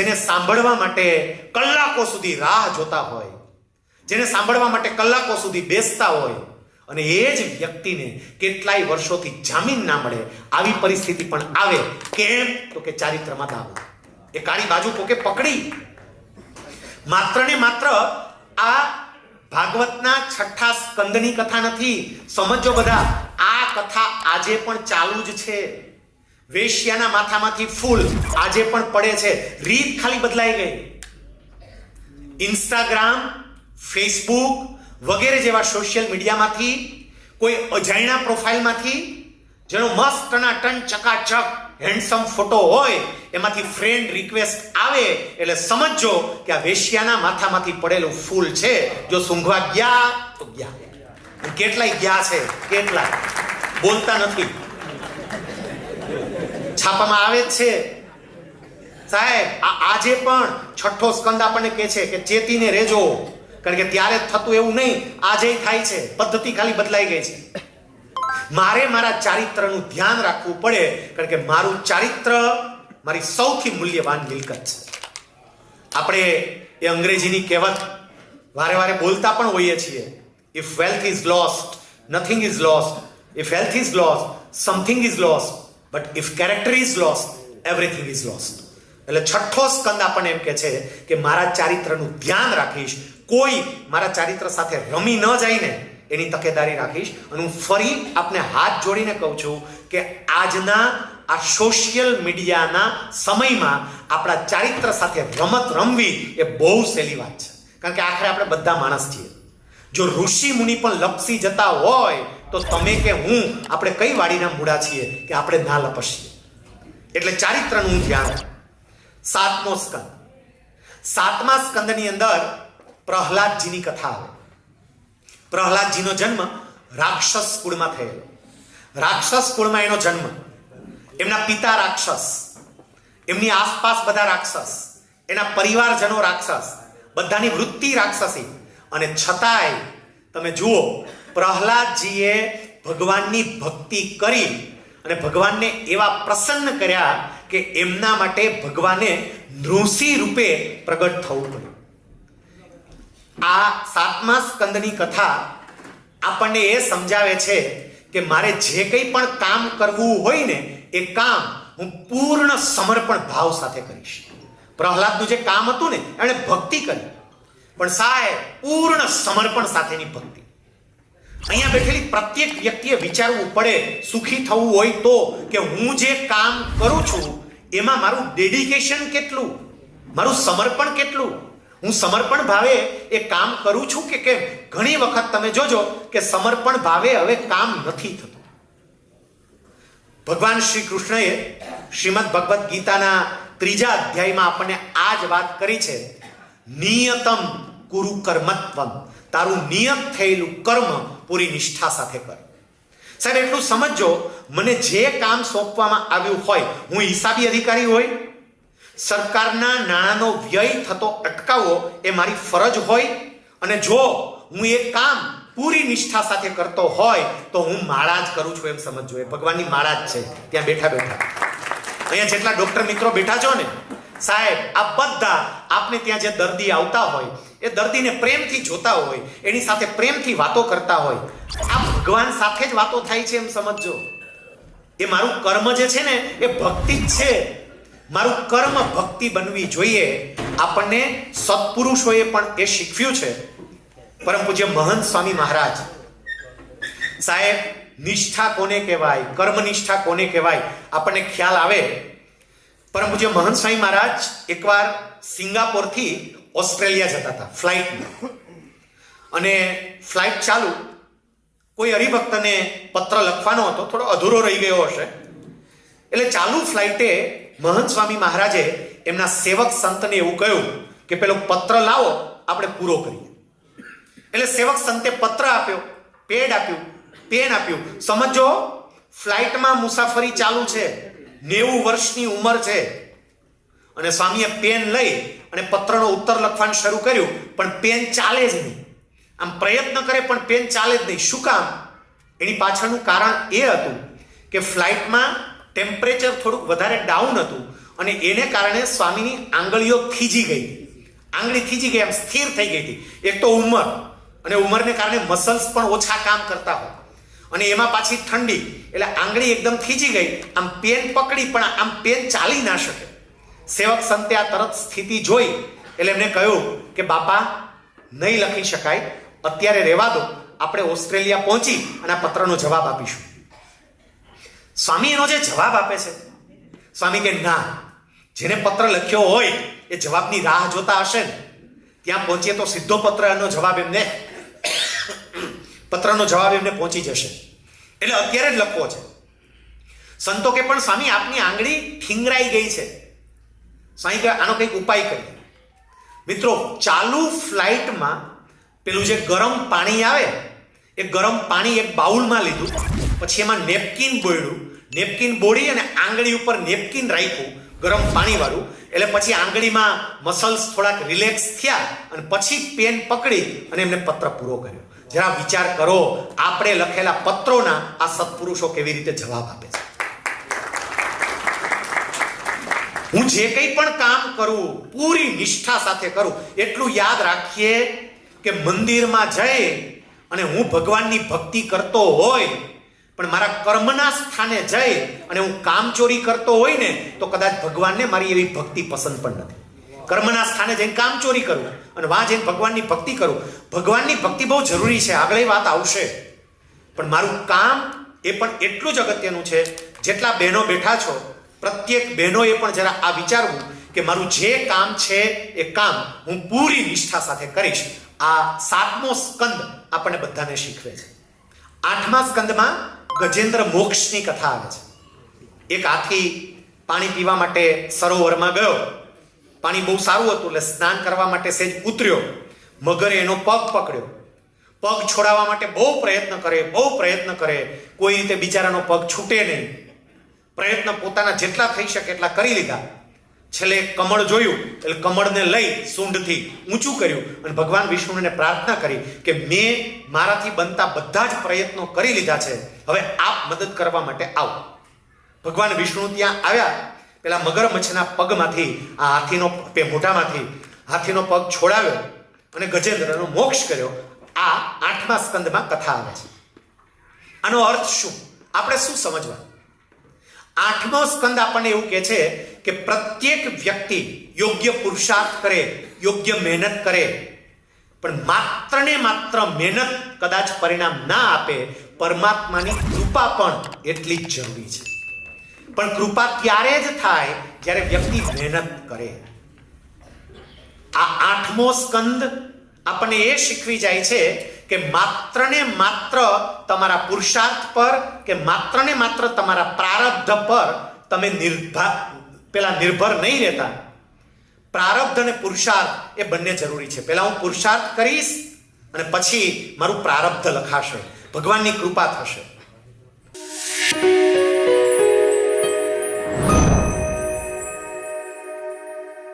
જેને સાંભળવા માટે કલાકો સુધી રાહ જોતા હોય, જેને સાંભળવા માટે કલાકો સુધી બેસતા હોય, અને એ જ વ્યક્તિને કેટલાય વર્ષોથી જામીન ના મળે, આવી પરિસ્થિતિ પણ આવે કેમ? તો કે ચારિત્રમાં દાવો. એ કાળી બાજુ કોકે પકડી? માત્ર ને માત્ર આ ભાગવતના છઠ્ઠા સ્કંદની કથા નથી. સમજો બધા, આ કથા આજે પણ ચાલુ જ છે. વેશ્યાના માથામાંથી ફૂલ આજે પણ પડે છે. રીત ખાલી બદલાઈ ગઈ. ઇન્સ્ટાગ્રામ ફેસબુક વગેરે જેવા સોશિયલ મીડિયામાંથી કોઈ અજાણ્યા પ્રોફાઇલમાંથી જેનો મસ્ત ના ટન ચકાચક હેન્ડસમ ફોટો હોય, એમાંથી ફ્રેન્ડ રિક્વેસ્ટ આવે, એટલે સમજો કે આ વેશ્યાના માથામાંથી પડેલું ફૂલ છે. જો સૂંઘવા ગયા, તો ગયા. કેટલાય ગયા છે? કેટલાય? બોલતા નથી. છાપામાં આવે જ છે. સાહેબ આજે પણ છઠ્ઠો સ્કંદ આપણને કહે છે કે ચેતીને રેજો. કારણ કે ત્યારે થતું એવું નહીં, આજે થાય છે. પદ્ધતિ ખાલી બદલાઈ ગઈ છે. મારે મારા ચારિત્રનું ધ્યાન રાખવું પડે, કારણ કે મારું ચારિત્ર મારી સૌથી મૂલ્યવાન મિલકત છે. આપણે એ અંગ્રેજીની કહેવત વારે વારે બોલતા પણ હોઈએ છીએ. If wealth is lost nothing is lost if health is lost something is lost but if character is lost everything is lost એટલે છઠ્ઠો સ્કંદ આપણને એમ કે છે કે મારા ચારિત્રનું ધ્યાન રાખીશ. કોઈ મારા ચારિત્ર સાથે રમી ન જાય એની તકેદારી રાખીશ. અને હું ફરી આપને હાથ જોડીને કહું છું કે આજના આ સોશિયલ મીડિયાના સમયમાં આપણા ચારિત્ર સાથે રમત રમવી એ બહુ સહેલી વાત છે. કારણ કે આખરે આપણે બધા માણસ છીએ. જો ઋષિ મુનિ પણ લપસી જતા હોય તો તમે કે હું, આપણે કઈ વાડીના મૂળા છીએ કે આપણે ના લપસીએ? એટલે ચારિત્રનું ધ્યાન સાતમો સ્કંદ. સાતમા સ્કંદની અંદર પ્રહલાદજીની કથા આવે. પ્રહલાદજીનો જન્મ રાક્ષસ કુળમાં થયેલો. રાક્ષસ કુળમાં એનો જન્મ. એમના પિતા રાક્ષસ. એમની આસપાસ બધા રાક્ષસ. એના પરિવારજનો રાક્ષસ. બધાની વૃત્તિ રાક્ષસી. અને છતાંય તમે જુઓ પ્રહલાદજીએ ભગવાનની ભક્તિ કરી અને ભગવાનને એવા પ્રસન્ન કર્યા કે એમના માટે ભગવાને નૃષિ રૂપે પ્રગટ થવું પડ્યું. આ સાતમા સ્કંદની કથા આપણને એ સમજાવે છે કે મારે જે કંઈ પણ કામ કરવું હોય ને એ કામ હું પૂર્ણ સમર્પણ ભાવ સાથે કરીશ. પ્રહલાદનું જે કામ હતું ને એણે ભક્તિ કરી. પણ સાહેબ, પૂર્ણ સમર્પણ સાથેની ભક્તિ. અહીંયા બેઠેલી પ્રત્યેક વ્યક્તિએ વિચારવું પડે, સુખી થવું હોય તો, કે હું જે કામ કરું છું, એમાં મારું ડેડિકેશન કેટલું? મારું સમર્પણ કેટલું? હું સમર્પણ ભાવે એ કામ કરું છું કે કેમ? ઘણી વખત તમે જોજો કે સમર્પણ ભાવે હવે કામ નથી થતું. ભગવાન શ્રી કૃષ્ણએ શ્રીમદ ભગવદ્ ગીતાના ત્રીજા અધ્યાયમાં આપણને આ જ વાત કરી છે. નિયતમ કુરુ કર્મત્વમ. તારું નિયત થયેલું કર્મ પૂરી નિષ્ઠા સાથે કર. સાહેબ, એટલું સમજો મને જે કામ સોંપવામાં આવ્યું હોય, હું હિસાબી અધિકારી હોય, સરકારના નાણાંનો વ્યય થતો અટકાવવો એ મારી ફરજ હોય, અને જો હું એ કામ પૂરી નિષ્ઠા સાથે કરતો હોય, તો હું માળા જ કરું છું એમ સમજજો. એ ભગવાનની માળા જ છે. ત્યાં બેઠા બેઠા. અહીંયા જેટલા ડોક્ટર મિત્રો બેઠા છો ને, સાહેબ, આ બધા આપને ત્યાં જે દર્દી આવતા હોય એ દર્દીને પ્રેમથી જોતા હોય, એની સાથે પ્રેમથી વાતો કરતા હોય. આ ભગવાન સાથે જ વાતો થાય છે એમ સમજજો. એ મારું કર્મ જે છે ને, એ ભક્તિ જ છે. મારું કર્મ ભક્તિ બનવી જોઈએ. આપણને સત્પુરુષોએ પણ એ શીખવ્યું છે. પરમ પૂજ્ય મહંત સ્વામી મહારાજ. સાહેબ, નિષ્ઠા કોને કહેવાય? કર્મ નિષ્ઠા કોને કહેવાય? આપણને ખ્યાલ આવે. પરમ પૂજ્ય મહંત સ્વામી મહારાજ એકવાર સિંગાપોરથી ઓસ્ટ્રેલિયા જતા હતા, ફ્લાઇટમાં. અને ફ્લાઇટ ચાલુ. કોઈ હરિભક્તને પત્ર લખવાનો હતો, થોડો અધૂરો રહી ગયો હશે. એટલે ચાલુ ફ્લાઇટે મહંત સ્વામી મહારાજે એમના સેવક સંતને એવું કહ્યું કે પેલો પત્ર લાવો, આપણે પૂરો કરીએ. એટલે સેવક સંતે પત્ર આપ્યો, પેડ આપ્યું, પેન આપ્યું. સમજો, ફ્લાઇટમાં મુસાફરી ચાલુ છે, નેવું વર્ષની ઉંમર છે. અને સ્વામીએ પેન લઈ અને પત્રનો ઉત્તર લખવાનું શરૂ કર્યું, પણ પેન ચાલે જ નહીં. આમ પ્રયત્ન કરે, પણ પેન ચાલે જ નહીં. શું કામ? એની પાછળનું કારણ એ હતું કે ફ્લાઇટમાં ટેમ્પરેચર થોડુંક વધારે ડાઉન હતું અને એને કારણે સ્વામીની આંગળીઓ થીજી ગઈ. આંગળી થીજી ગઈ એમ સ્થિર થઈ ગઈ હતી. એક તો ઉંમર, અને ઉંમરને કારણે મસલ્સ પણ ઓછા કામ કરતા હોય. અને એમાં પાછી ઠંડી, એટલે આંગળી એકદમ થીજી ગઈ. આમ પેન પકડી, પણ આમ પેન ચાલી ના શકે. સેવક સંતે આ તરત સ્થિતિ જોઈ એટલે એમને કહ્યું કે, બાપા, નહીં લખી શકાય. અત્યારે રહેવા દો. આપણે ઓસ્ટ્રેલિયા પહોંચી અને આ પત્રનો જવાબ આપીશું. સ્વામી એનો જે જવાબ આપે છે, સ્વામી કે, ના. જેને પત્ર લખ્યો હોય, એ જવાબની રાહ જોતા હશે ને. ત્યાં પહોંચીએ તો સીધો પત્રનો જવાબ એમને, પત્રનો જવાબ એમને પહોંચી જશે. એટલે અત્યારે જ લખવો છે. સંતો કે, પણ સ્વામી, આપની આંગળી ઠીંગરાઈ ગઈ છે. સ્વામી આનો કંઈક ઉપાય કરીએ મિત્રો, ચાલુ ફ્લાઇટમાં પેલું જે ગરમ પાણી આવે, એ ગરમ પાણી એક બાઉલમાં લીધું, પછી એમાં નેપકિન બોળ્યું નેપકિન બોળી અને આંગળી ઉપર નેપકિન રાખ્યું, ગરમ પાણીવાળું. એટલે પછી આંગળીમાં મસલ્સ થોડાક રિલેક્સ થયા અને પછી પેન પકડી અને એમને પત્ર પૂરો કર્યો. જરા વિચાર કરો, આપણે લખેલા પત્રોના આ સત્પુરુષો કેવી રીતે જવાબ આપે છે? હું જે કંઈ પણ કામ કરું, પૂરી નિષ્ઠા સાથે કરું, એટલું યાદ રાખીએ કે મંદિરમાં જઈ અને હું ભગવાનની ભક્તિ કરતો હોય, પણ મારા કર્મના સ્થાને જઈ અને હું કામચોરી કરતો હોય ને, તો કદાચ ભગવાનને મારી એવી ભક્તિ પસંદ પણ નથી. કર્મના સ્થાને જઈને કામચોરી કરું અને વાં જઈને ભગવાનની ભક્તિ કરું. ભગવાનની ભક્તિ બહુ જરૂરી છે આગળ વાત આવશે. પણ મારું કામ એ પણ એટલું જ અગત્યનું છે, જેટલા બહેનો બેઠા છો પ્રત્યેક બહેનોએ પણ જરા આ વિચારવું કે મારું જે કામ છે એ કામ હું પૂરી નિષ્ઠા સાથે કરીશ. આ સાતમો સ્કંદ આપણને બધાને શીખવે છે. આઠમા સ્કંદમાં ગજેન્દ્ર મોક્ષની કથા આવે છે. એક હાથી પાણી પીવા માટે સરોવરમાં ગયો. પાણી બહુ સારું હતું એટલે સ્નાન કરવા માટે સેજ ઉતર્યો. મગરે એનો પગ પકડ્યો. પગ છોડાવવા માટે બહુ પ્રયત્ન કરે, બહુ પ્રયત્ન કરે. કોઈ રીતે બિચારાનો પગ છૂટે નહીં. પ્રયત્ન પોતાના જેટલા થઈ શકે એટલા કરી લીધા. છેલ્લે કમળ જોયું, એટલે કમળને લઈ સૂંઢથી ઊંચું કર્યું અને ભગવાન વિષ્ણુને પ્રાર્થના કરી કે મેં મારાથી બનતા બધા જ પ્રયત્નો કરી લીધા છે. હવે આપ મદદ કરવા માટે આવો. ભગવાન વિષ્ણુ ત્યાં આવ્યા. પેલા મગરમચ્છના પગમાંથી, આ હાથીનો પે મોઢામાંથી હાથીનો પગ છોડાવ્યો અને ગજેન્દ્રનો મોક્ષ કર્યો. આ આઠમા સ્કંદમાં કથા આવે છે. આનો અર્થ શું? આપણે શું સમજવા આઠમો સ્કંદ આપણને એવું કહે છે કે પ્રત્યેક વ્યક્તિ યોગ્ય પુરુષાર્થ કરે, યોગ્ય મહેનત કરે. પણ માત્ર ને માત્ર મહેનત કદાચ પરિણામ ના આપે, પરમાત્માની કૃપા પણ એટલી જ જરૂરી છે. પણ કૃપા ત્યારે જ થાય જ્યારે વ્યક્તિ મહેનત કરે. આ આઠમો સ્કંદ આપણને એ શીખવી જાય છે કે માત્ર ને માત્ર તમારા પુરુષાર્થ પર, કે માત્ર ને માત્ર તમારા પ્રારબ્ધ પર તમે નિર્ભા, પેલા નિર્ભર નહીં રહેતા. પ્રારબ્ધ અને પુરુષાર્થ એ બંને જરૂરી છે. પહેલાં હું પુરુષાર્થ કરીશ અને પછી મારું પ્રારબ્ધ લખાશે. ભગવાનની કૃપા થશે.